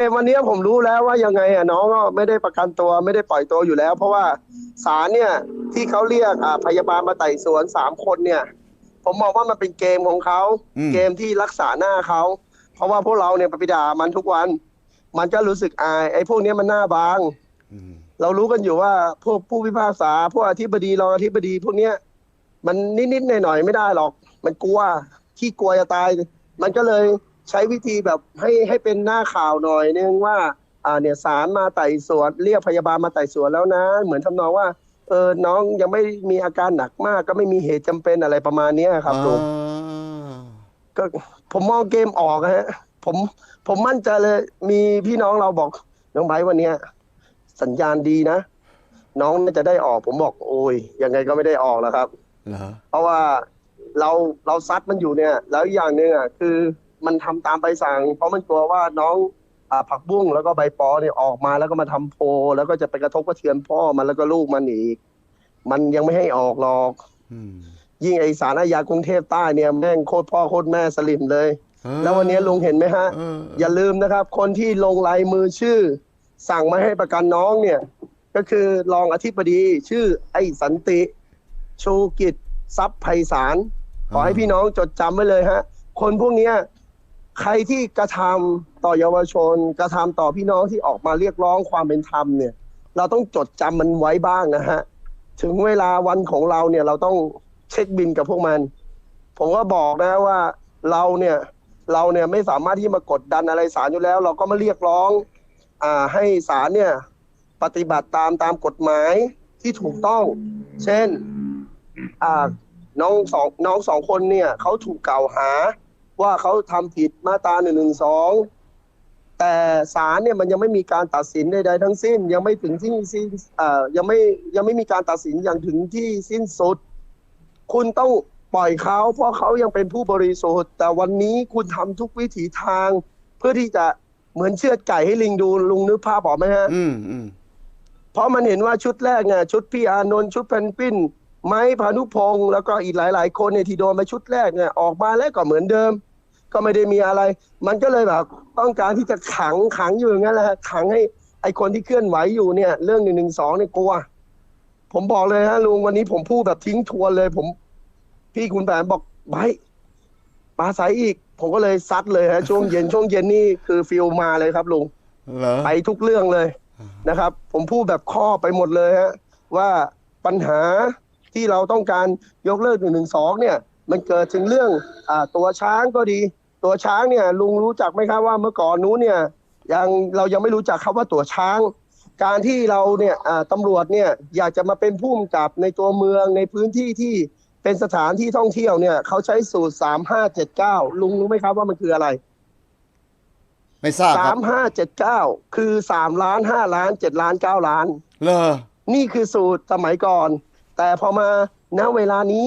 เอ่อวันนี้ผมรู้แล้วว่ายังไงอะน้องก็ไม่ได้ประกันตัวไม่ได้ปล่อยตัวอยู่แล้ว เพราะว่าศาลเนี่ยที่เขาเรียกอ่าพยาบาลมาไต่สวนสามคนเนี่ย ผมมองว่ามันเป็นเกมของเขาอืมเกมที่รักษาหน้าเขาเพราะว่าพวกเราเนี่ยไปด่ามันทุกวัน มันก็รู้สึกอาย ไอ้พวกเนี้ยมันหน้าบางอืมเรารู้กันอยู่ว่าพวกผู้พิพากษาพวกอธิบดีรองอธิบดีพวกเนี้ยมันนิดๆหน่อยๆไม่ได้หรอก มันกลัวขี้กลัวจะตาย มันก็เลย ใช้วิธีแบบให้ให้เป็นหน้าข่าวหน่อยนึงว่าอ่าเนี่ยศาลมาไต่สวนเรียกพยาบาลมาไต่สวนแล้วนะ เหมือนทำนองว่าเออน้องยังไม่มีอาการหนักมากก็ไม่มีเหตุจำเป็นอะไรประมาณเนี้ยครับลุงอ่าก็ผมมองเกมออกอะฮะผมผมมั่นใจเลย มีพี่น้องเราบอกน้องไบร์ทวันเนี้ยสัญญาณดีนะ น้องน่าจะได้ออก ผมบอก โอ้ยยังไงก็ไม่ได้ออกแล้วครับเหรอเพราะว่าเราเราซัดมันอยู่เนี่ย แล้วอีกอย่างหนึ่งอะคือ มันทำตามใบสั่ง เพราะมันกลัวว่าน้องอ่าผักบุ้งแล้วก็ใบปอเนี่ยออกมาแล้วก็มาทำโพลแล้วก็จะไปกระทบกระเทือนพ่อมันแล้วก็ลูกมันอีก มันยังไม่ให้ออกหรอกอืมยิ่งไอสารอาญากรุงเทพใต้เนี่ยแม่งโคตรพ่อโคตรแม่สลิมเลยเออแล้ววันนี้ลุงเห็นไหมฮะเอออย่าลืมนะครับ คนที่ลงลายมือชื่อ สั่งมาให้ประกันน้องเนี่ย ก็คือรองอธิบดีชื่อไอ้สันติ ชูกิจทรัพย์ไพศาลขอให้พี่น้องจดจำไว้เลยฮะ คนพวกเนี้ย ใครที่กระทำต่อเยาวชน กระทำต่อพี่น้องที่ออกมาเรียกร้องความเป็นธรรมเนี่ย เราต้องจดจำมันไว้บ้างนะฮะ ถึงเวลาวันของเราเนี่ยเราต้องเช็คบินกับพวกมัน ผมก็บอกนะว่าเราเนี่ยเราเนี่ยไม่สามารถที่มากดดันอะไรศาลอยู่แล้ว เราก็มาเรียกร้องอ่าให้ศาลเนี่ยปฏิบัติตามตามกฎหมายที่ถูกต้อง เช่นอ่าน้องสองน้องสองคนเนี่ยเขาถูกกล่าวหา ว่าเขาทำผิดมาตราหนึ่งหนึ่งสองแต่ศาลเนี่ยมันยังไม่มีการตัดสินใดๆทั้งสิ้น ยังไม่ถึงที่สิ้นอ่ายังไม่ยังไม่มีการตัดสินอย่างถึงที่สิ้นสุด คุณต้องปล่อยเขา เพราะเขายังเป็นผู้บริสุทธิ์ แต่วันนี้คุณทำทุกวิถีทาง เพื่อที่จะเหมือนเชือดไก่ให้ลิงดูลุงนึกภาพออกไหมฮะอืมอืมเพราะมันเห็นว่าชุดแรกเนี่ยชุดพี่อานนท์ชุดเพนกวินไม้พานุพงศ์แล้วก็อีกหลาย ๆ คนเนี่ยที่โดนมาชุดแรกเนี่ยออกมาแล้วก็เหมือนเดิม ก็ไม่ได้มีอะไร มันก็เลยแบบต้องการที่จะขังขังอยู่อย่างนั้นแหละฮะขังให้ไอคนที่เคลื่อนไหวอยู่เนี่ย เรื่องหนึ่งหนึ่งสองเนี่ยกลัว ผมบอกเลยฮะลุงวันนี้ผมพูดแบบทิ้งทวนเลย ผม พี่คุณแผนบอกไบร์ทปลาใสอีก ผมก็เลยซัดเลยฮะช่วงเย็นช่วงเย็นนี่คือฟิลมาเลยครับลุงเหรอไปทุกเรื่องเลยนะครับ ผมพูดแบบข้อไปหมดเลยฮะว่าปัญหาที่เราต้องการยกเลิกหนึ่งหนึ่งสองเนี่ย มันเกิดถึงเรื่องอ่าตัวช้างก็ดี ตัวช้างเนี่ยลุงรู้จักไหมครับว่าเมื่อก่อนนู้นเนี่ยยังเรายังไม่รู้จักคำว่าตัวช้าง การที่เราเนี่ยอ่าตำรวจเนี่ยอยากจะมาเป็นผู้กำกับในตัวเมืองในพื้นที่ที่เป็นสถานที่ท่องเที่ยวเนี่ยเขาใช้สูตรสามห้าเจ็ดเก้าลุงรู้ไหมครับว่ามันคืออะไร ไม่ทราบคสารับมห้าเจ็ดเก้าคือสามล้านห้าล้านเจ็ดล้านเก้าล้านเหรอนี่คือสูตรสมัยก่อน แต่พอมาณเวลานี้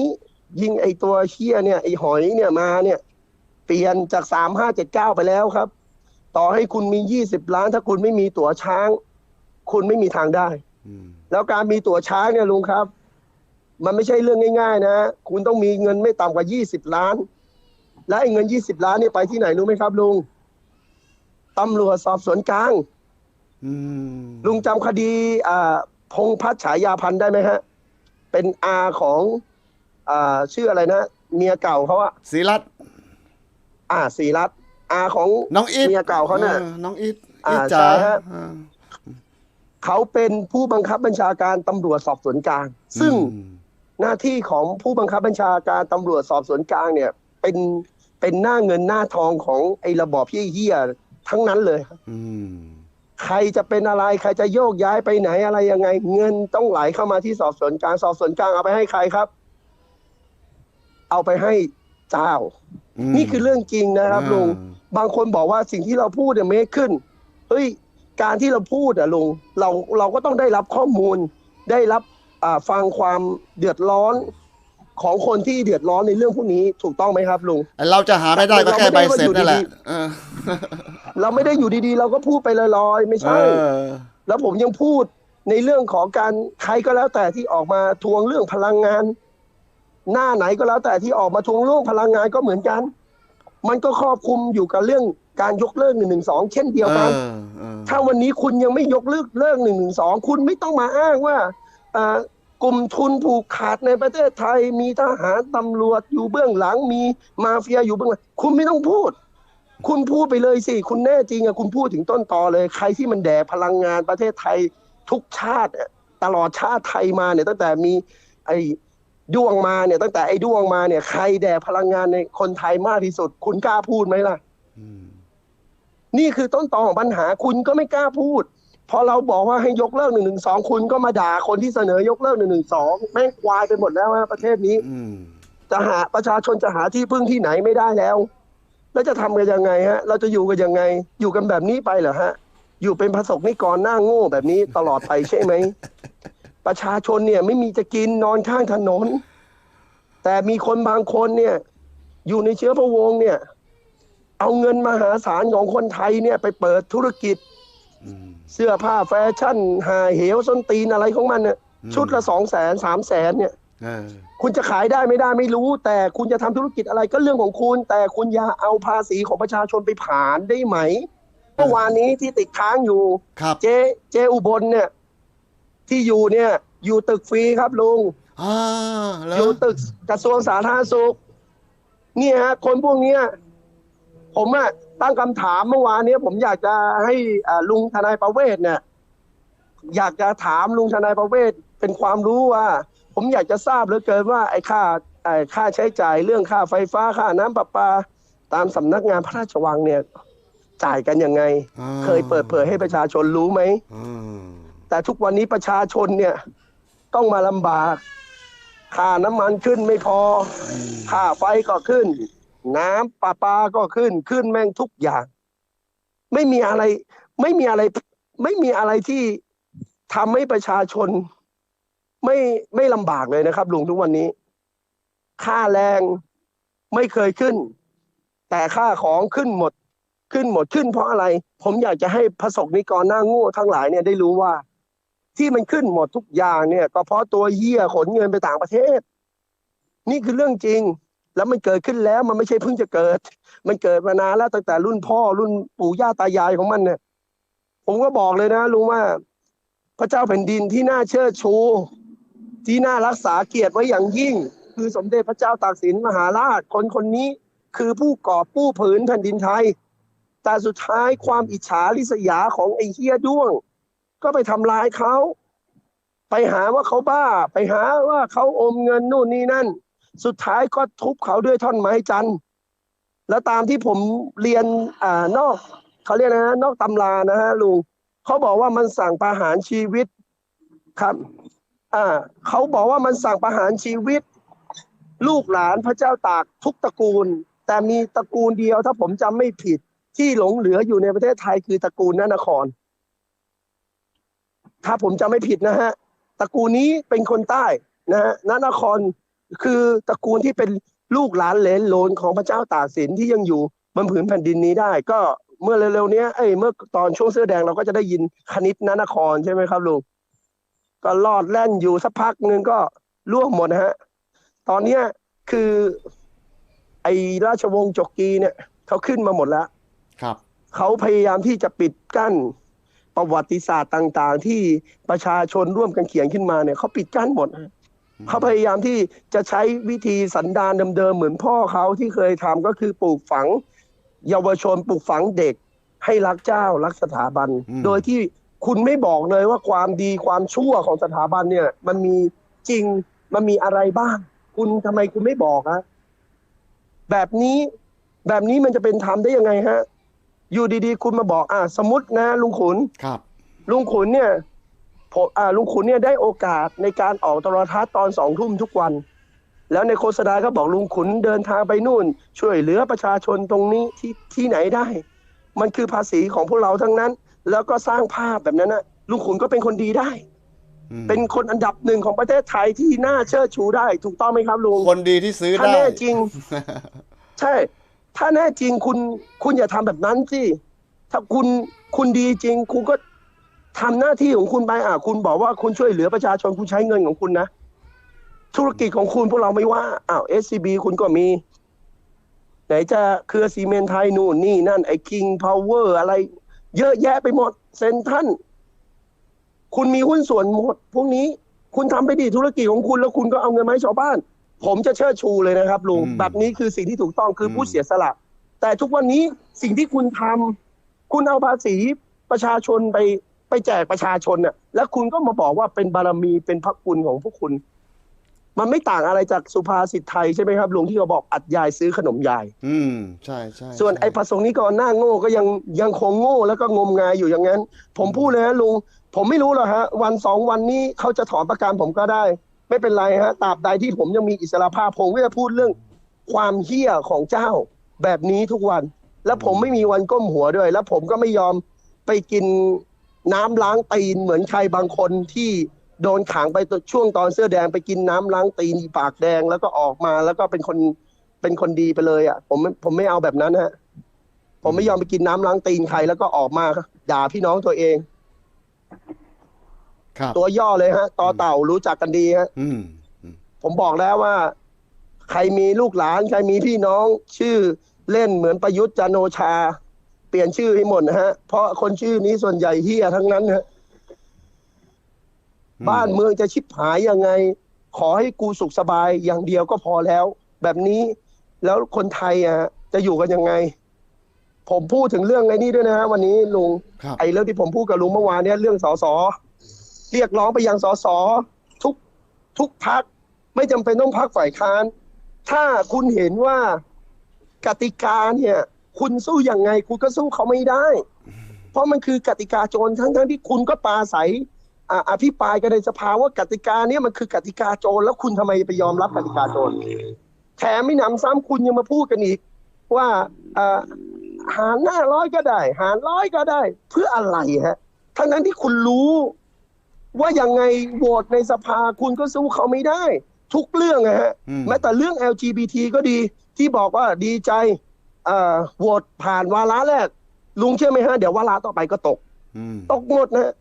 ยิงไอตัวเชี่ยเนี่ยไอหอยเนี่ยมาเนี่ย เปลี่ยนจากสามห้าเจ็ดเก้าไปแล้วครับ ต่อให้คุณมียี่สิบล้าน ถ้าคุณไม่มีตั๋วช้าง คุณไม่มีทางได้อืมแล้วการมีตั๋วช้างเนี่ยลุงครับ มันไม่ใช่เรื่องง่าย ๆ นะ คุณต้องมีเงินไม่ต่ำกว่ายี่สิบล้าน และไอ้เงินยี่สิบล้านเนี่ยไปที่ไหนรู้ไหมครับลุงตำรวจสอบสวนกลางอืมลุงจำคดีอ่าพงษ์พัฒน์ฉายาพันธ์ได้ไหมฮะ เป็นอาของอ่าชื่ออะไรนะ เมียเก่าเขาอะศรีรัตน์ อ่าศรีรัตน์อาของน้องอีทเมียเก่าเขาน่ะออน้องอีทอ่าอีทจ๋าใช่ฮะอ่าเขาเป็นผู้บังคับบัญชาการตำรวจสอบสวนกลาง ซึ่งอืมหน้าที่ของผู้บังคับบัญชาการตำรวจสอบสวนกลางเนี่ย เป็นเป็นหน้าเงินหน้าทองของไอ้ระบอบเฮี้ยๆทั้งนั้นเลยครับอืมใครจะเป็นอะไรใครจะโยกย้ายไปไหนอะไรยังไง เงินต้องไหลเข้ามาที่สอบสวนกลางสอบสวนกลางเอาไปให้ใครครับ เอาไปให้ เจ้าอืมนี่คือเรื่องจริงนะครับอ่าลุงบางคนบอกว่าสิ่งที่เราพูดเนี่ยเมคขึ้นเฮ้ยการที่เราพูดอะลุงเราเราก็ต้องได้รับข้อมูล ได้รับอ่าฟังความเดือดร้อนของคนที่เดือดร้อนในเรื่องพวกนี้ถูกต้องไหมครับลุงเราจะหาไม่ได้ก็แค่ใบเสร็จนั่นแหละเราไม่ได้ว่าอยู่ดีเออเราไม่ได้อยู่ดีๆ เราก็พูดไปลอยๆ ไม่เอใช่อแล้วผมยังพูดในเรื่องของการใครก็แล้วแต่ที่ออกมาทวงเรื่องพลังงาน หน้าไหนก็แล้วแต่ที่ออกมาทวงเรื่องพลังงานก็เหมือนกัน มันก็ครอบคลุมอยู่กับเรื่องการยกเลิกหนึ่งหนึ่งสองเช่นเดียวกันเออเออถ้าวันนี้คุณยังไม่ยกเลิกเลิกหนึ่งหนึ่งสองคุณไม่ต้องมาอ้างว่าเอ่อกลุ่มทุนผูกขาดในประเทศไทย มีทหารตำรวจอยู่เบื้องหลังมีมาเฟียอยู่เบื้องหลังคุณไม่ต้องพูด คุณพูดไปเลยสิ คุณแน่จริงอะคุณพูดถึงต้นตอเลย ใครที่มันแดกพลังงานประเทศไทยทุกชาติอะตลอดชาติไทยมาเนี่ยตั้งแต่มีไอ้ ด้วงมาเนี่ยตั้งแต่ไอ้ด้วงมาเนี่ย ใครแดกพลังงานในคนไทยมากที่สุด คุณกล้าพูดไหมล่ะอืมนี่คือต้นตอของปัญหาคุณก็ไม่กล้าพูด พอเราบอกว่าให้ยกเลิกหนึ่งหนึ่งสองคุณก็มาด่าคนที่เสนอยกเลิกหนึ่งหนึ่งสองแม่งควายไปหมดแล้วฮะประเทศนี้อืมจะหาประชาชนจะหาที่พึ่งที่ไหนไม่ได้แล้ว แล้วจะทำกันยังไงฮะ เราจะอยู่กันยังไง อยู่กันแบบนี้ไปเหรอฮะ อยู่เป็นพระสงฆ์นิกรหน้าโง่แบบนี้ตลอดไปใช่ไหม ประชาชนเนี่ยไม่มีจะกินนอนข้างถนน แต่มีคนบางคนเนี่ยอยู่ในเชื้อพระวงศ์เนี่ย เอาเงินมหาศาลของคนไทยเนี่ยไปเปิดธุรกิจอืมเสื้อผ้าแฟชั่น หาเหวส้นตีนอะไรของมันเนี่ยอืมชุดละสองแสนสามแสนเนี่ยเออคุณจะขายได้ไม่ได้ไม่รู้ แต่คุณจะทำธุรกิจอะไรก็เรื่องของคุณ แต่คุณอย่าเอาภาษีของประชาชนไปผ่านได้ไหมเมื่อวานนี้ที่ติดค้างอยู่ครับเจเจอุบลเนี่ย ที่อยู่เนี่ย อยู่ตึกฟรีครับลุงอ่าแล้อวยู่ตึกกระทรวงสาธารณสุขเนี่ยฮะคนพวกเนี้ยผมอะตั้งคำถามเมื่อวานเนี้ยผมอยากจะให้อ่าลุงทนายประเวศเนี่ย อยากจะถามลุงทนายประเวศเป็นความรู้ว่า ผมอยากจะทราบเหลือเกินว่า ไอ้ค่าไอ้ค่าใช้จ่ายเรื่องค่าไฟฟ้าค่าน้ำประปา ตามสำนักงานพระราชวังเนี่ย จ่ายกันยังไง อ่าเคยเปิดเผยให้ประชาชนรู้ไหมอืม แต่ทุกวันนี้ประชาชนเนี่ย ต้องมาลำบากค่าน้ำมันขึ้นไม่พอค่าไฟก็ขึ้น น้ำประปาก็ขึ้นขึ้นแม่งทุกอย่าง ไม่มีอะไร ไม่มีอะไร ไม่มีอะไรที่ทำให้ประชาชน ไม่ไม่ลำบากเลยนะครับลุงทุกวันนี้ ค่าแรงไม่เคยขึ้น แต่ค่าของขึ้นหมด ขึ้นหมดขึ้นเพราะอะไร ผมอยากจะให้พระสงฆ์นิกรหน้าง่ทั้งหลายเนี่ยได้รู้ว่า ที่มันขึ้นหมดทุกอย่างเนี่ยก็เพราะตัวเหี้ยขนเงินไปต่างประเทศ นี่คือเรื่องจริง แล้วมันเกิดขึ้นแล้วมันไม่ใช่เพิ่งจะเกิด มันเกิดมานานแล้วตั้งแต่รุ่นพ่อรุ่นปู่ย่าตายายของมันเนี่ย ผมก็บอกเลยนะลุงว่า พระเจ้าแผ่นดินที่น่าเชิดชู ที่น่ารักษาเกียรติไว้อย่างยิ่ง คือสมเด็จพระเจ้าตากสินมหาราชคนคนนี้คือผู้กอบผู้ผืนแผ่นดินไทย แต่สุดท้ายความอิจฉาริษยาของไอ้เฮียด้วง ก็ไปทำลายเขาไปหาว่าเขาบ้า ไปหาว่าเขาอมเงินนู่นนี่นั่น สุดท้ายก็ทุบเขาด้วยท่อนไม้จันทร์แล้วตามที่ผมเรียนอ่านอกเขาเรียกนะนอกตำรานะฮะลุงเขาบอกว่ามันสั่งประหารชีวิตครับอ่าเขาบอกว่ามันสั่งประหารชีวิต ลูกหลานพระเจ้าตากทุกตระกูล แต่มีตระกูลเดียวถ้าผมจำไม่ผิดที่หลงเหลืออยู่ในประเทศไทยคือตระกูลนนคร ถ้าผมจำไม่ผิดนะฮะตระกูลนี้เป็นคนใต้นะฮะนนครคือตระกูลที่เป็นลูกหลานเหลนโหลนของพระเจ้าตากสินที่ยังอยู่บนผืนแผ่นดินนี้ได้ ก็เมื่อเร็วๆเนี้ยเอ้ยเมื่อตอนช่วงเสื้อแดงเราก็จะได้ยินคณิตนนครใช่ไหมครับลุงก็ลอดแล่นอยู่สักพักหนึ่งก็ล่วงหมดนะฮะ ตอนเนี้ยคือ ไอ้ราชวงศ์จกกีเนี่ยเขาขึ้นมาหมดแล้วครับเขาพยายามที่จะปิดกั้น ประวัติศาสตร์ต่างๆ ที่ประชาชนร่วมกันเขียนขึ้นมาเนี่ยเขาปิดกั้นหมดฮะเขาพยายามที่จะใช้วิธีสันดานเดิมๆเหมือนพ่อเขาที่เคยทำก็คือปลูกฝัง เยาวชนปลูกฝังเด็ก ให้รักเจ้ารักสถาบันอืมโดยที่คุณไม่บอกเลยว่าความดีความชั่วของสถาบันเนี่ย มันมีจริงมันมีอะไรบ้าง คุณทำไมคุณไม่บอกฮะแบบนี้แบบนี้มันจะเป็นธรรมได้ยังไงฮะ อยู่ดีๆ คุณมาบอกอะสมมตินะลุงขุนครับ ลุงขุนเนี่ยผมอ่าลุงขุนเนี่ยได้โอกาสในการออกโทรทัศน์ตอนสองทุ่มทุกวัน แล้วในโฆษณาก็บอกลุงขุนเดินทางไปนู่น ช่วยเหลือประชาชนตรงนี้ที่ที่ไหนได้ มันคือภาษีของพวกเราทั้งนั้น แล้วก็สร้างภาพแบบนั้นนะลุงขุนก็เป็นคนดีได้อืมเป็นคนอันดับหนึ่งของประเทศไทยที่น่าเชิดชูได้ ถูกต้องไหมครับลุงคนดีที่ซื้อถ้าได้แน่จริง ใช่ ถ้าแน่จริงคุณคุณอย่าทำแบบนั้นสิถ้าคุณคุณดีจริง คุณก็ทำหน้าที่ของคุณไปอะคุณบอกว่าคุณช่วยเหลือประชาชนคุณใช้เงินของคุณนะ ธุรกิจของคุณพวกเราไม่ว่าอ้าว SCB คุณก็มี ไหนจะเครือซีเมนไทยนู่นนี่นั่นไอ้คิงพาวเวอร์อะไร เยอะแยะไปหมดเซนทันคุณมีหุ้นส่วนหมด พวกนี้คุณทำไปดีธุรกิจของคุณแล้วคุณก็เอาเงินมาให้ชาวบ้าน ผมจะเชิดชูเลยนะครับลุงอืมแบบนี้คือสิ่งที่ถูกต้องคืออม ผู้เสียสละ แต่ทุกวันนี้สิ่งที่คุณทำคุณเอาภาษีประชาชนไปไปแจกประชาชนน่ะ แล้วคุณก็มาบอกว่าเป็นบารมีเป็นพระคุณของพวกคุณ มันไม่ต่างอะไรจากสุภาษิตไทยใช่ไหมครับลุงที่เขาบอกอัดยายซื้อขนมยาย อืม ใช่ใช่ส่วนใช่ไอ้ประสงค์นิกรหน้าโง่ก็ยังยังคงโง่แล้วก็งมงายอยู่อย่างนั้น ผมพูดเลยฮะลุงผมไม่รู้หรอกฮะ วันสองวันนี้เขาจะถอนประกันผมก็ได้ ไม่เป็นไรฮะตราบใดที่ผมยังมีอิสระภาพผมก็จะพูดเรื่องความเฮี้ยของเจ้าแบบนี้ทุกวัน แล้วผมไม่มีวันก้มหัวด้วย แล้วผมก็ไม่ยอมไปกินน้ำล้างตีนเหมือนใครบางคนที่โดนขังไปช่วงตอนเสื้อแดงไปกินน้ำล้างตีนปากแดงแล้วก็ออกมาแล้วก็เป็นคนเป็นคนดีไปเลยอะ ผมผมไม่เอาแบบนั้นฮะผมไม่ยอมไปกินน้ำล้างตีนใครแล้วก็ออกมาด่าพี่น้องตัวเอง ตัวย่อเลยฮะต่อเต่ารู้จักกันดีฮะอืมอืมผมบอกแล้วว่า ใครมีลูกหลาน ใครมีพี่น้อง ชื่อเล่นเหมือนประยุทธ์จันทร์โอชา เปลี่ยนชื่อให้หมดนะฮะ เพราะคนชื่อนี้ส่วนใหญ่เฮียทั้งนั้นฮะบ้านเมืองจะชิบหายยังไง ขอให้กูสุขสบายอย่างเดียวก็พอแล้ว แบบนี้แล้วคนไทยอะ จะอยู่กันยังไง ผมพูดถึงเรื่องไอ้นี้ด้วยนะฮะวันนี้ลุงครับไอ้เรื่องที่ผมพูดกับลุงเมื่อวานเนี่ยเรื่องสส เรียกร้องไปยังสสทุกทุกพักไม่จำเป็นต้องพักฝ่ายค้าน ถ้าคุณเห็นว่ากติกาเนี่ย คุณสู้ยังไง คุณก็สู้เขาไม่ได้ เพราะมันคือกติกาโจรทั้งทั้งที่คุณก็ปาศัยอ่าอภิปรายกันในสภาว่ากติกาเนี่ยมันคือกติกาโจรแล้วคุณทำไมไปยอมรับกติกาโจรแถมไม่หนำซ้ำคุณยังมาพูดกันอีกว่าอ่าหารหน้าร้อยก็ได้ หารร้อยก็ได้ เพื่ออะไรฮะทั้งนั้นที่คุณรู้ ว่ายังไงโหวตในสภาคุณก็สู้เขาไม่ได้ ทุกเรื่องนะฮะอืมแม้แต่เรื่อง LGBT ก็ดีที่บอกว่าดีใจเอ่อโหวตผ่านวาระแรก ลุงเชื่อไหมฮะ เดี๋ยววาระต่อไปก็ตกอืมตกหมดนะ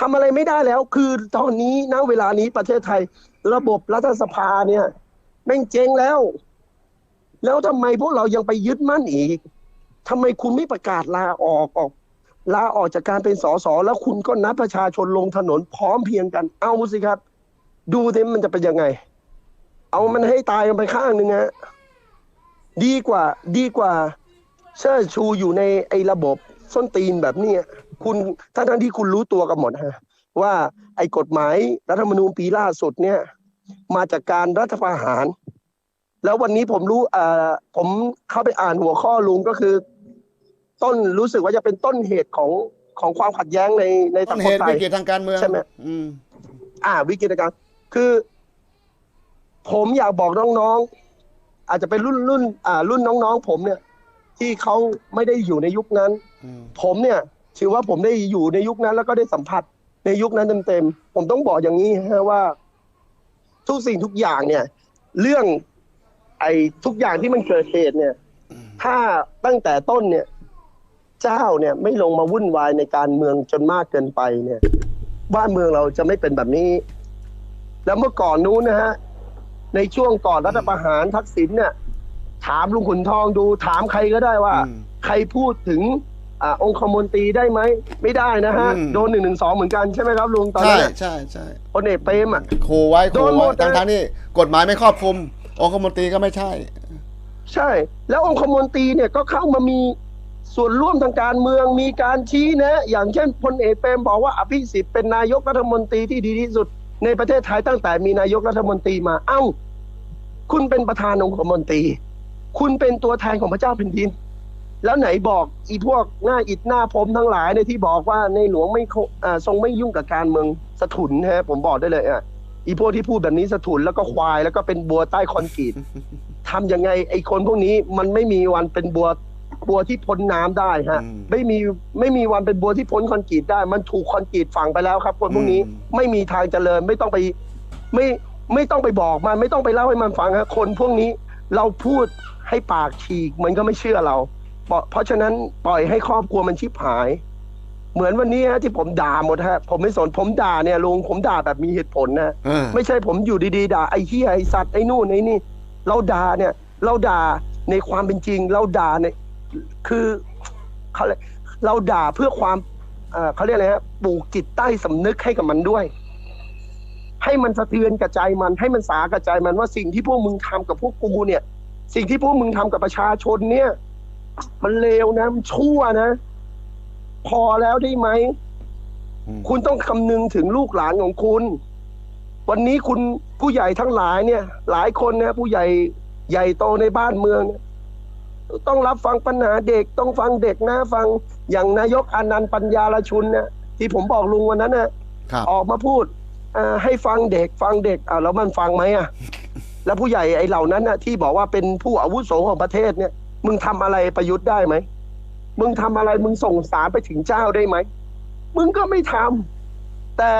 ทำอะไรไม่ได้แล้ว คือตอนนี้ณเวลานี้ประเทศไทย ระบบรัฐสภาเนี่ยแม่งเจ๊งแล้ว แล้วทำไมพวกเรายังไปยึดมั่นอีกทำไมคุณไม่ประกาศลาออกออก ลาออกจากการเป็นสสแล้วคุณก็นัดประชาชนลงถนนพร้อมเพียงกัน เอาสิครับ ดูสิมันจะเป็นยังไง เอามันให้ตายกันไปข้างหนึ่งฮะดีกว่า ดีกว่า เชิดชูอยู่ในไอ้ระบบส้นตีนแบบนี้คุณทั้งทั้งที่คุณรู้ตัวกันหมดฮะว่าไอ้กฎหมายรัฐธรรมนูญปีล่าสุดเนี่ย มาจากการรัฐประหาร แล้ววันนี้ผมรู้เอ่อผมเข้าไปอ่านหัวข้อลุงก็คือ ต้นรู้สึกว่าจะเป็นต้นเหตุของของความขัดแย้งในในต้สันงเหคมตุไทวิย กฤตทางการเมืองใช่ไหม อืม อ่า วิกฤตการณ์คือ ผมอยากบอกน้องๆ อาจจะเป็นรุ่นรุ่นอ่า รุ่นน้องๆ ผมเนี่ย ที่เขาไม่ได้อยู่ในยุคนั้น อืม ผมเนี่ยถือว่าผมได้อยู่ในยุคนั้น แล้วก็ได้สัมผัสในยุคนั้นเต็มๆ ผมต้องบอกอย่างนี้ฮะว่า ทุกสิ่งทุกอย่างเนี่ย เรื่อง ไอ้ทุกอย่างที่มันเกิดเหตุเนี่ย ถ้าตั้งแต่ต้นเนี่ย เจ้าเนี่ยไม่ลงมาวุ่นวายในการเมืองจนมากเกินไปเนี่ยบ้านเมืองเราจะไม่เป็นแบบนี้ แล้วเมื่อก่อนนู้นนะฮะในช่วงก่อนรัฐประหารทักษิณเนี่ย ถามลุงขุนทองดูถามใครก็ได้ว่าอืมใครพูดถึงอ่าองคมนตรีได้ไหม ไม่ได้นะฮะอืมโดนหนึ่งหนึ่งสองเหมือนกันใช่ไหมครับลุงตอนใช่นั้นน่ะใช่ใช่พลเอกเปรมอะขู่ไว้โดขู่นหมไว้ดนะทั้งทางๆที่กฎหมายไม่ครอบคลุม องคมนตรีก็ไม่ใช่ ใช่ แล้วองคมนตรีเนี่ยก็เข้ามามี ส่วนร่วมทางการเมืองมีการชี้แนะอย่างเช่นพลเอกเปรมบอกว่าอภิสิทธิ์เป็นนายกรัฐมนตรีที่ดีที่สุด ในประเทศไทยตั้งแต่มีนายกรัฐมนตรีมาเอ้า คุณเป็นประธานองคมนตรี คุณเป็นตัวแทนของพระเจ้าแผ่นดิน แล้วไหนบอกอีพวกหน้าอิดหน้าพรมทั้งหลายเนี่ยที่บอกว่าในหลวงไม่เข้าอ่าทรงไม่ยุ่งกับการเมืองสะทุนฮะผมบอกได้เลยอะอีพวกที่พูดแบบนี้สะทุนแล้วก็ควายแล้วก็เป็นบัวใต้คอนกรีตทำยังไงไอ้คนพวกนี้มันไม่มีวันเป็นบัว บัวที่พ้นน้ำได้ฮะอืมไม่มีไม่มีวันเป็นบัวที่พ้นคอนกรีตได้ มันถูกคอนกรีตฝังไปแล้วครับ คนพวกนี้อืมไม่มีทางเจริญไม่ต้องไปไม่ไม่ต้องไปบอกมันไม่ต้องไปเล่าให้มันฟังฮะคนพวกนี้เราพูดให้ปากฉีกมันก็ไม่เชื่อเราเพราะเพราะฉะนั้นปล่อยให้ครอบครัวมันชิบหาย เหมือนวันนี้ฮะที่ผมด่าหมดฮะ ผมไม่สนผมด่าเนี่ยลุงผมด่าแบบมีเหตุผลนะเออไม่ใช่ผมอยู่ดีๆด่าไอ้เหี้ยไอ้สัตว์ไอ้นู่นไอ้นี่ เราด่าเนี่ย เราด่าในความเป็นจริง เราด่าเนี่ย คือเขาเรียกเราด่าเพื่อความเอ่อเขาเรียกอะไรฮะปลูกจิตใต้สำนึกให้กับมันด้วย ให้มันสะเทือนกับใจมัน ให้มันสากับใจมันว่าสิ่งที่พวกมึงทำกับพวกกูเนี่ย สิ่งที่พวกมึงทำกับประชาชนเนี่ย มันเลวนะมันชั่วนะ พอแล้วได้ไหมอืมคุณต้องคำนึงถึงลูกหลานของคุณ วันนี้คุณผู้ใหญ่ทั้งหลายเนี่ย หลายคนนะผู้ใหญ่ใหญ่โตในบ้านเมืองเนี่ย ต้องรับฟังปัญหาเด็กต้องฟังเด็กนะฟังอย่างนายกอานันต์ปัญญาลชุนเนี่ยที่ผมบอกลุงวันนั้นนะครับออกมาพูดเอ่อให้ฟังเด็กฟังเด็กอ่าแล้วมันฟังไหมอะแล้วผู้ใหญ่ไอ้เหล่านั้นน่ะที่บอกว่าเป็นผู้อาวุโสของประเทศเนี่ย มึงทำอะไรประยุทธ์ได้ไหมมึงทำอะไรมึงส่งสารไปถึงเจ้าได้ไหมมึงก็ไม่ทำแต่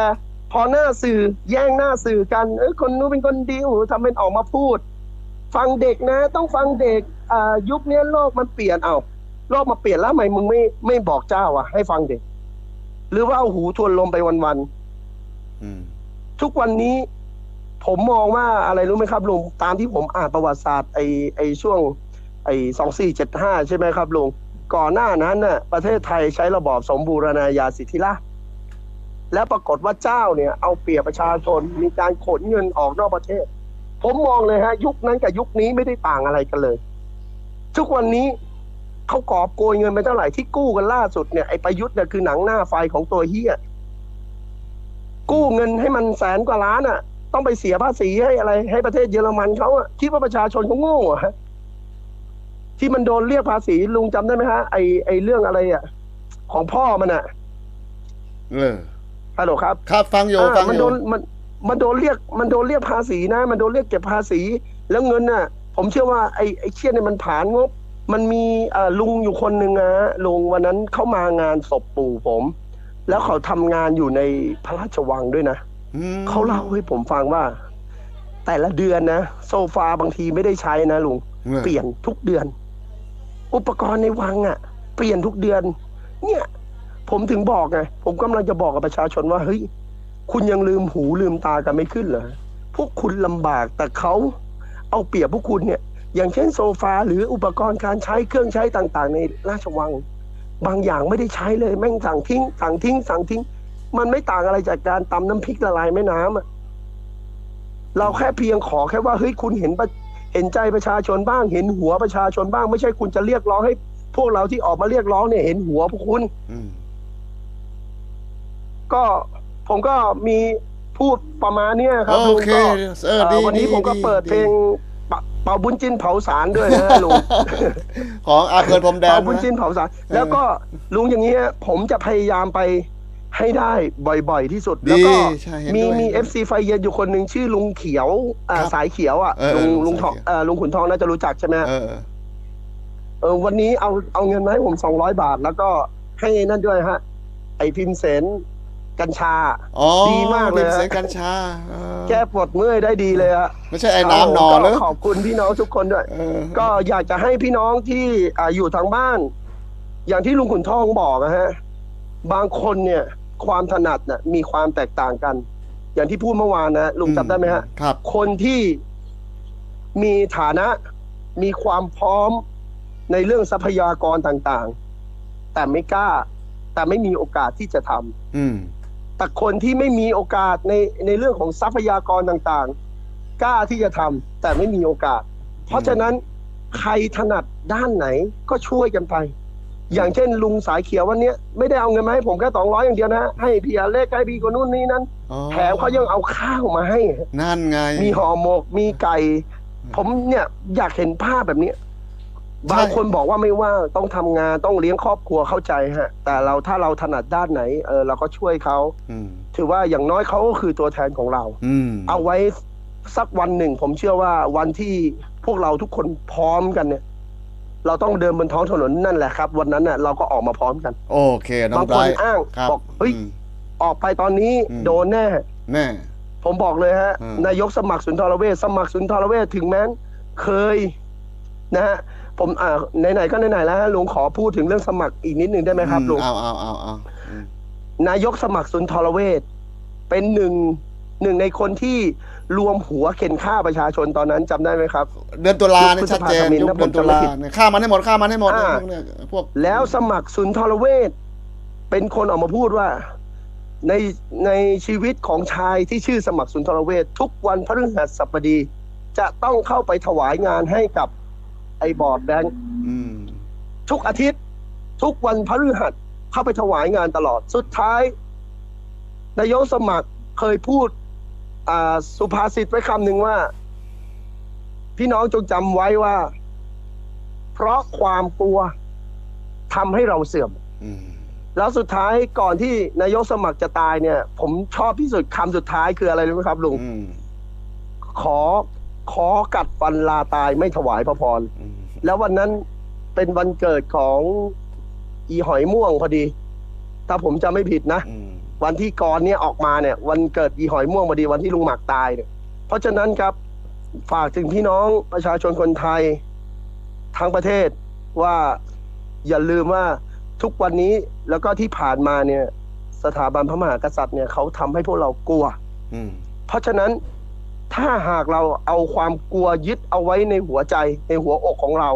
พอหน้าสื่อแย่งหน้าสื่อกันเอ้ยคนนู้นเป็นคนดีโอ้โหทำเป็นออกมาพูด ฟังเด็กนะ ต้องฟังเด็กอ่า ยุคนี้โลกมันเปลี่ยนเอาโลกมาเปลี่ยนแล้วทำไมมึงไม่ไม่บอกเจ้าอะให้ฟังเด็กหรือว่าเอาหูทวนลมไปวันอืมๆทุกวันนี้ ผมมองว่าอะไรรู้ไหมครับลุงตามที่ผมอ่านประวัติศาสตร์ไอไอช่วง ไอสองสี่เจ็ดห้าใช่ไหมครับลุงก่อนหน้านั้นน่ะ ประเทศไทยใช้ระบอบสมบูรณาญาสิทธิราชย์แล้วปรากฏว่าเจ้าเนี่ย เอาเปรียบประชาชนมีการขนเงินออกนอกประเทศ ผมมองเลยฮะ ยุคนั้นกับยุคนี้ไม่ได้ต่างอะไรกันเลย ทุกวันนี้เขากอบโกยเงินไปเท่าไหร่ที่กู้กันล่าสุดเนี่ยไอ้ประยุทธ์เนี่ยคือหนังหน้าไฟของตัวเฮียกู้เงินให้มันแสนกว่าล้านอะ ต้องไปเสียภาษีให้อะไร ให้ประเทศเยอรมันเขาอะคิดว่าประชาชนเขาโง่เหรอะฮะที่มันโดนเรียกภาษีลุงจำได้ไหมฮะไอไอเรื่องอะไรอะ ของพ่อมันอะเออฮัลโหลครับ ครับฟังอยู่อ่าฟังมันอโดยู่นมันมันโดนเรียก มันโดนเรียกภาษีนะ มันโดนเรียกเก็บภาษี แล้วเงินน่ะ ผมเชื่อว่าไอ้ไอ้เชี่ยเนี่ยมันผ่านงบ มันมีเอ่อลุงอยู่คนหนึ่งนะลุงวันนั้นเขามางานศพปู่ผม แล้วเขาทำงานอยู่ในพระราชวังด้วยนะอืมเขาเล่าให้ผมฟังว่า แต่ละเดือนนะโซฟาบางทีไม่ได้ใช้นะลุงออเปลี่ยนทุกเดือน อุปกรณ์ในวังอะ่ะ เปลี่ยนทุกเดือน เนี่ย ผมถึงบอกไงผมกำลังจะบอกกับประชาชนว่าเฮ้ยคุณยังลืมหูลืมตากันไม่ขึ้นเหรอพวกคุณลำบากแต่เขา เอาเปรียบพวกคุณเนี่ย อย่างเช่นโซฟาหรืออุปกรณ์การใช้เครื่องใช้ต่างๆ ในราชวัง บางอย่างไม่ได้ใช้เลยแม่งสั่งทิ้ง สั่งทิ้ง สั่งทิ้ง มันไม่ต่างอะไรจากการตำน้ำพริกละลายแม่น้ำอะเราแค่เพียงขอแค่ว่าเฮ้ยคุณเห็นประเห็นใจประชาชนบ้าง เห็นหัวประชาชนบ้าง ไม่ใช่คุณจะเรียกร้องให้ พวกเราที่ออกมาเรียกร้องเนี่ยเห็นหัวพวกคุณอืมก็ผมก็มี พูดประมาณเนี้ยครับโอเคลุงก็เออเอ่อดีวันนี้ดีผมก็ดีเปิดดีเพลงเป่าเป่าบุญจินเผาสารด้วยนะลุงของอาเกินพรมแดนเป่าบุญนะจินเผาสารแล้วก็ลุงอย่างเงี้ยผมจะพยายามไปให้ได้บ่อยๆที่สุดแล้วดีก็ใช่เห็นมีด้วยมีห็นเอด้วยฟซีไฟเย็นอยู่คนหนึ่งชื่อลุงเขียวอ่าครับสายเขียวอะเออลุงเออลุงทองสายเขียวเอ่อลุงขุนทองน่าจะรู้จักใช่ไหมฮะเออเออเออวันนี้เอาเอาเงินมาให้ผมสองร้อยบาท แล้วก็ให้นั่นด้วยฮะ ไอพิมพ์เสน กัญชาอ๋อดีมากเลยป็นฮะเสียงกัญชาเออแก้ปวดเมื่อยได้ดีเลยฮะไม่ใช่ไอ้น้ำนอนก็เลยขอบคุณพี่น้องทุกคนด้วยเออก็อยากจะให้พี่น้องที่อ่าอยู่ทางบ้าน อย่างที่ลุงขุนทองบอกนะฮะ บางคนเนี่ย ความถนัดน่ะ มีความแตกต่างกัน อย่างที่พูดเมื่อวานนะลุงจำได้ไหมฮะครับคนที่มีฐานะ มีความพร้อมในเรื่องทรัพยากรต่างๆ แต่ไม่กล้าแต่ไม่มีโอกาสที่จะทำอืม แต่คนที่ไม่มีโอกาสในในเรื่องของทรัพยากรต่างๆ กล้าที่จะทำแต่ไม่มีโอกาส เพราะฉะนั้นใครถนัดด้านไหนก็ช่วยกันไป อย่างเช่น ลุงสายเขียววันเนี้ยไม่ได้เอาเงินมาให้ผมแค่สองร้อยอย่างเดียวนะ ให้พี่อาเล็กให้พี่คนนู้นนี่นั้นอ๋อแถมเขายังเอาข้าวมาให้ นั่นไง มีห่อหมกมีไก่ ผมเนี่ยอยากเห็นภาพแบบนี้ใช่ บางคนบอกว่าไม่ว่างต้องทำงานต้องเลี้ยงครอบครัวเข้าใจฮะ แต่เราถ้าเราถนัดด้านไหนเออเราก็ช่วยเขาอืมถือว่าอย่างน้อยเขาก็คือตัวแทนของเราอืมเอาไว้สักวันหนึ่ง ผมเชื่อว่าวันที่พวกเราทุกคนพร้อมกันเนี่ย เราต้องเดินบนท้องถนนนั่นแหละครับ วันนั้นน่ะเราก็ออกมาพร้อมกัน โอเคน้องบางไบครนท์อ้างครับบอกเฮ้ยอืมออกไปตอนนี้อืมโดนแน่แน่ผมบอกเลยฮะอืมนายกสมัครสุนทรเวชสมัครสุนทรเวชถึงแม้นเคย นะฮะผมอ่าไหนๆก็ไหนๆแล้วฮะลุงขอพูดถึงเรื่องสมัครอีกนิดหนึ่งได้ไหมครับอืลุงเอาเอาเอาเอาอืมนายกสมัครสุนทรเวชเป็นหนึ่งหนึ่งในคนที่รวมหัวเข็นฆ่าประชาชนตอนนั้นจำได้ไหมครับ เดือนตุลาเนี่ยชัดเจนพฤษภาคมยุคนะเดือนตุลาผมจำไม่ผิดเนี่ยฆ่ามันให้หมดฆ่ามันให้หมดอ่าพวกเนี่ยพวกแล้วสมัครสุนทรเวชเป็นคนออกมาพูดว่า ในในชีวิตของชายที่ชื่อสมัครสุนทรเวชทุกวันพฤหัสบดี จะต้องเข้าไปถวายงานให้กับ ไอ้บอร์ดแบงค์อืมทุกอาทิตย์ ทุกวันพฤหัสเข้าไปถวายงานตลอด สุดท้ายนายกสมัครเคยพูดอ่าสุภาษิตไว้คำหนึ่งว่า พี่น้องจงจำไว้ว่า เพราะความกลัวทำให้เราเสื่อมอืมแล้วสุดท้ายก่อนที่นายกสมัครจะตายเนี่ย ผมชอบที่สุดคำสุดท้ายคืออะไรรู้ไหมครับลุงอืมขอ ขอกัดฟันลาตายไม่ถวายพระพรอืมแล้ววันนั้นเป็นวันเกิดของอีหอยม่วงพอดี ถ้าผมจะไม่ผิดนะอืมวันที่กรเนี่ยออกมาเนี่ย วันเกิดอีหอยม่วงพอดีวันที่ลุงหมากตายเนี่ย เพราะฉะนั้นครับฝากถึงพี่น้องประชาชนคนไทยทั้งประเทศว่าอย่าลืมว่าทุกวันนี้แล้วก็ที่ผ่านมาเนี่ย สถาบันพระมหากษัตริย์เนี่ยเขาทำให้พวกเรากลัวอืมเพราะฉะนั้น ถ้าหากเราเอาความกลัวยึดเอาไว้ในหัวใจในหัวอกของเรา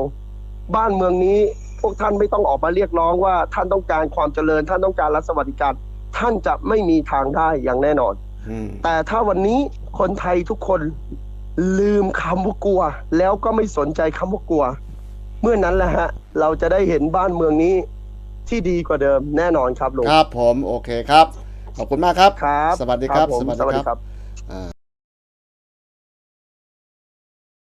บ้านเมืองนี้พวกท่านไม่ต้องออกมาเรียกร้องว่าท่านต้องการความเจริญ ท่านต้องการรัฐสวัสดิการท่านจะไม่มีทางได้อย่างแน่นอนอืมแต่ถ้าวันนี้คนไทยทุกคนลืมคำว่ากลัว แล้วก็ไม่สนใจคำว่ากลัว เมื่อนั้นแหละฮะ เราจะได้เห็นบ้านเมืองนี้ที่ดีกว่าเดิมแน่นอนครับลุงครับผมโอเคครับ ขอบคุณมากครับครับ สวัสดีครับผมสวัสสวัสดีดีคครัรับบอ่า